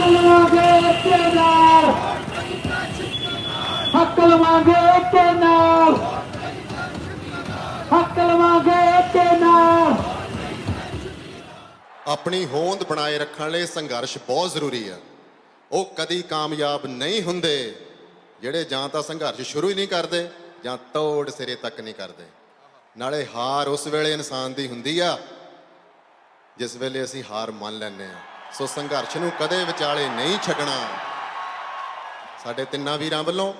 ਏਕੇ ਨਾਲ। ਹੱਕ ਲਵਾਂਗੇ ਏਕੇ ਨਾਲ। ਹੱਕ ਲਵਾਂਗੇ ਆਪਣੀ ਹੋਂਦ ਬਣਾਏ ਰੱਖਣ ਲਈ ਸੰਘਰਸ਼ ਬਹੁਤ ਜ਼ਰੂਰੀ ਆ। ਉਹ ਕਦੀ ਕਾਮਯਾਬ ਨਹੀਂ ਹੁੰਦੇ, ਜਿਹੜੇ ਜਾਂ ਤਾਂ ਸੰਘਰਸ਼ ਸ਼ੁਰੂ ਹੀ ਨਹੀਂ ਕਰਦੇ, ਜਾਂ ਤੋੜ ਸਿਰੇ ਤੱਕ ਨਹੀਂ ਕਰਦੇ। ਨਾਲੇ ਹਾਰ ਉਸ ਵੇਲੇ ਇਨਸਾਨ ਦੀ ਹੁੰਦੀ ਆ, ਜਿਸ ਵੇਲੇ ਅਸੀਂ ਹਾਰ ਮੰਨ ਲੈਂਦੇ ਆ। ਸੋ ਸੰਘਰਸ਼ ਨੂੰ ਕਦੇ ਵਿਚਾਲੇ ਨਹੀਂ ਛੱਡਣਾ। ਸਾਡੇ ਤਿੰਨਾਂ ਵੀਰਾਂ ਵੱਲੋਂ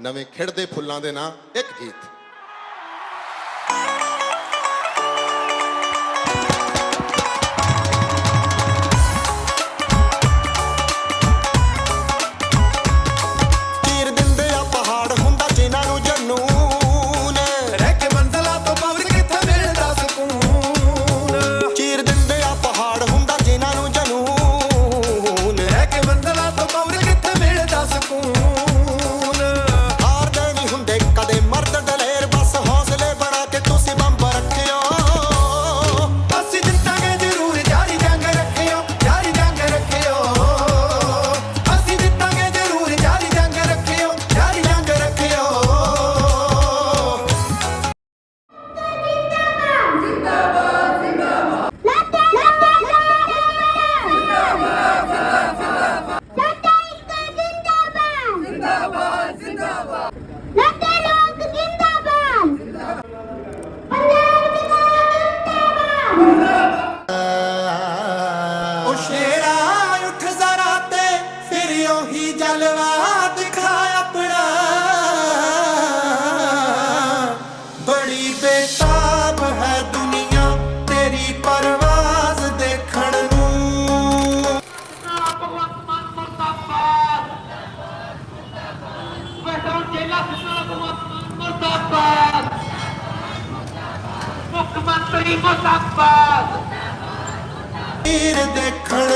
ਨਵੇਂ ਖਿੜਦੇ ਫੁੱਲਾਂ ਦੇ ਨਾਂ ਇੱਕ ਗੀਤ। ਜਲਵਾ ਦਿਖਾ ਆਪਣਾ। ਬੜੀ ਬੇਤਾਬ ਹੈ ਦੁਨੀਆ ਤੇਰੀ ਪਰਵਾਜ਼ ਦੇਖਣ ਨੂੰ। ਭਗਵੰਤ ਮਾਨ ਮੁਰਦਾਬਾਦ ਵੈਸਟਰਨ ਜੇਲਾ ਸਿਸਟਰ ਭਗਵੰਤ ਮਾਨ ਮੁਰਦਾਬਾਦ ਮੁੱਖ ਮੰਤਰੀ ਮੁਰਦਾਬਾਦ। ਤੀਰ ਦੇਖਣ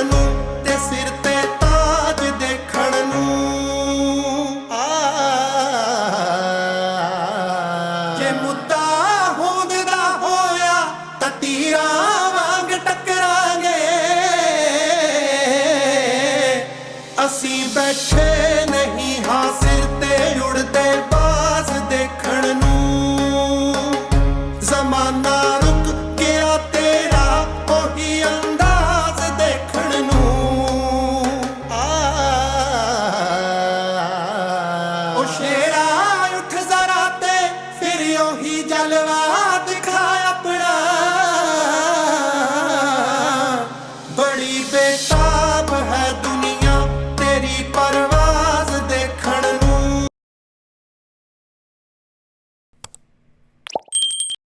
ਨਖੇ ਨਹੀਂ ਹਾਂ ਤੇ ਉੜਦੇ